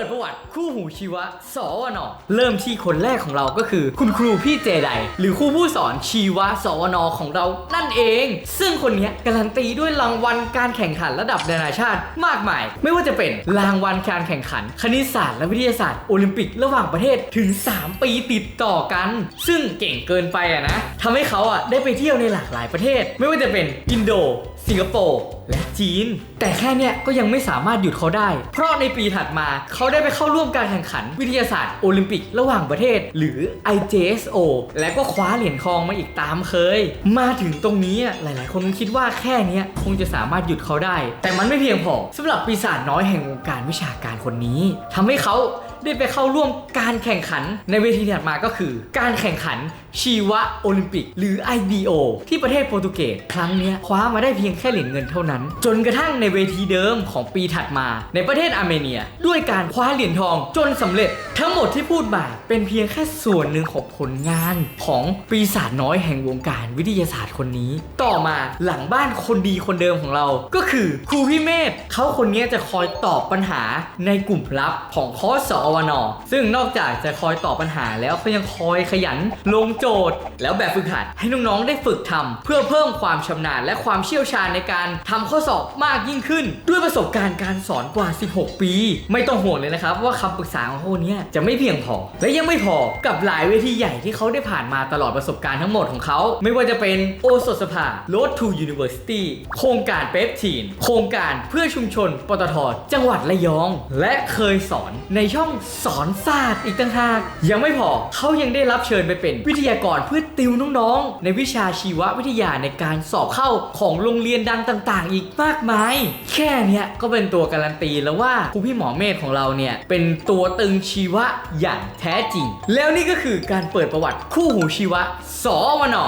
ปิดประวัติคู่หูชีวะสวนเริ่มที่คนแรกของเราก็คือ คุณครูพี่เจไดหรือครูผู้สอนชีวะสวนของเรานั่นเอง ซึ่งคนนี้การันตีด้วยรางวัลการแข่งขันระดับนานาชาติมากมาย ไม่ว่าจะเป็นรางวัลการแข่งขัน คณิตศาสตร์และวิทยาศาสตร์โอลิมปิกระหว่างประเทศถึง 3 ปีติดต่อกัน ซึ่งเก่งเกินไปอะนะทำให้เขาอะได้ไปเที่ยวในหลากหลายประเทศ ไม่ว่าจะเป็นอินโด สิงคโปร์และ จีน แต่แค่เนี้ยก็ยังไม่สามารถหยุดเขาได้ เพราะในปีถัดมาเขาได้ไปเข้าร่วมการแข่งขันวิทยาศาสตร์โอลิมปิกระหว่างประเทศ หรือ IJSO และก็คว้าเหรียญทองมาอีกตามเคย มาถึงตรงนี้อะหลาย ๆ คนคิดว่าแค่เนี้ยคงจะสามารถหยุดเขาได้ แต่มันไม่เพียงพอสำหรับปีศาจน้อยแห่งวงการวิชาการคนนี้ทำให้เขา ได้ไปเข้าร่วมการแข่งขันในเวทีถัดมาก็คือ การแข่งขันชีวะโอลิมปิก หรือ IBO ที่ประเทศโปรตุเกสครั้งนี้คว้ามาได้เพียงแค่เหรียญเงินเท่านั้น จนกระทั่งในเวทีเดิมของปีถัดมา ในประเทศอาร์เมเนีย ด้วยการคว้าเหรียญทองจนสำเร็จ ทั้งหมดที่พูดมาเป็นเพียงแค่ส่วนหนึ่งของผลงานของปีศาจน้อยแห่งวงการวิทยาศาสตร์คนนี้ ต่อมาหลังบ้านคนดีคนเดิมของเรา ก็คือครูพี่เมธเขาคนนี้จะคอยตอบปัญหาในกลุ่มลับของคอร์สสอวนซึ่งนอกจากจะคอยตอบปัญหาแล้วเขายังคอยขยัน ลงโจทย์ แล้วแบบฝึกหัดให้น้องๆได้ฝึกทำเพื่อเพิ่มความชำนาญและความเชี่ยวชาญในการทำข้อสอบมากยิ่งขึ้น ด้วยประสบการณ์การสอนกว่า 16 ปี ไม่ต้องห่วงเลยนะครับ ว่าคำปรึกษาของเขาเนี้จะไม่เพียงพอ และยังไม่พอกับหลายเวทีใหญ่ที่เขาได้ผ่านมาตลอดประสบการณ์ทั้งหมดของเขา ไม่ว่าจะเป็นโอสถสภา Road to University โครงการเปปทีนโครงการเพื่อชุมชนปตทจังหวัดระยอง และเคยสอนในช่องสอนศาสตร์อีกต่างหาก ยังไม่พอเขายังได้รับเชิญไปเป็นวิทยากรเพื่อติวน้องๆ ในวิชาชีววิทยาในการสอบเข้าของโรงเรียนดังต่าง ๆ อีกมากมาย แค่เนี้ยก็เป็นตัวการันตีแล้วว่าครูพี่หมอเมธของเราเนี่ยเป็นตัวตึงชีวะอย่างแท้จริง แล้วนี่ก็คือการเปิดประวัติคู่หูชีวะสอวนอ